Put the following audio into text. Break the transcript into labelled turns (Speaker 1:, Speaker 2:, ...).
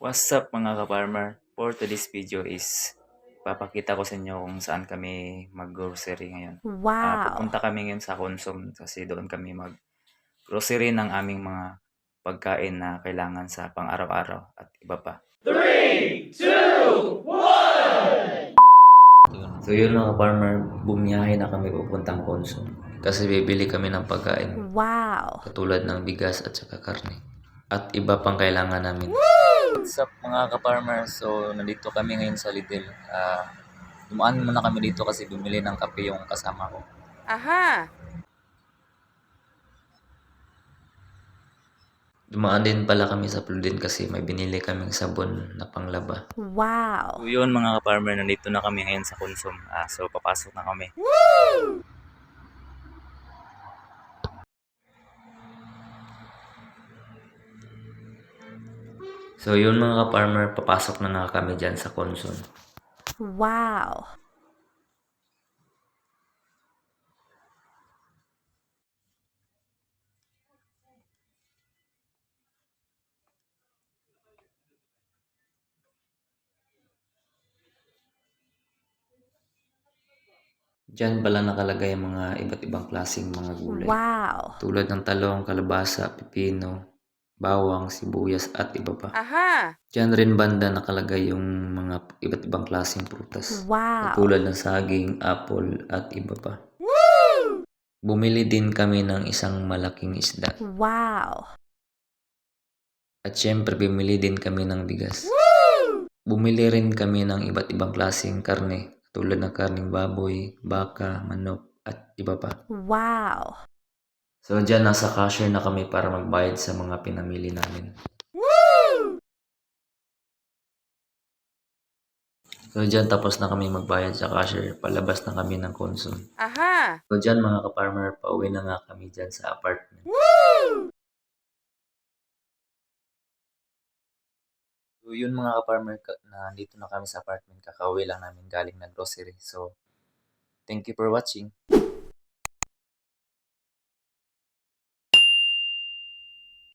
Speaker 1: What's up mga ka-farmer? For today's video is papakita ko sa inyo kung saan kami mag-grocery ngayon. Ah,
Speaker 2: Wow.
Speaker 1: pupunta kami ngayon sa Consum kasi doon kami mag-grocery ng aming mga pagkain na kailangan sa pang-araw-araw at iba pa. 3, 2, 1! So yun mga farmer, bumiyahe na kami papuntang Consum. Kasi bibili kami ng pagkain
Speaker 2: Wow.
Speaker 1: katulad ng bigas at saka karne. At iba pang kailangan namin. What's up mga ka-farmer? So, nandito kami ngayon sa Lidl. Ah, dumaan muna kami dito kasi bumili ng kape yung kasama ko.
Speaker 2: Aha.
Speaker 1: Dumaan din pala kami sa Pludin kasi may binili kaming sabon na panglaba.
Speaker 2: Wow.
Speaker 1: So yun mga ka-farmer, nandito na kami ngayon sa Consum. Ah, so papasok na kami. So yun mga ka-farmer, papasok na nga kami dyan sa Consum.
Speaker 2: Wow.
Speaker 1: Diyan pala nakalagay ang mga iba't ibang klaseng mga gulay.
Speaker 2: Wow.
Speaker 1: Tulad ng talong, kalabasa, pipino, bawang, sibuyas at iba pa.
Speaker 2: Aha.
Speaker 1: Diyan rin banda nakalagay yung mga iba't ibang klaseng prutas.
Speaker 2: Wow.
Speaker 1: Tulad ng saging, apple at iba pa. Bumili din kami ng isang malaking isda.
Speaker 2: Wow.
Speaker 1: At syempre bumili din kami ng bigas. Bumili rin kami ng iba't ibang klaseng karne. Tulad ng karning baboy, baka, manok at iba pa.
Speaker 2: Wow.
Speaker 1: So dyan nasa cashier na kami para magbayad sa mga pinamili namin. So dyan tapos na kami magbayad sa cashier, palabas na kami ng consum.
Speaker 2: Aha.
Speaker 1: So dyan mga ka-farmer, pauwi na nga kami dyan sa apartment. So yun mga ka-farmer, ka- nandito na kami sa apartment, kakauwi lang namin galing na grocery. So, thank you for watching.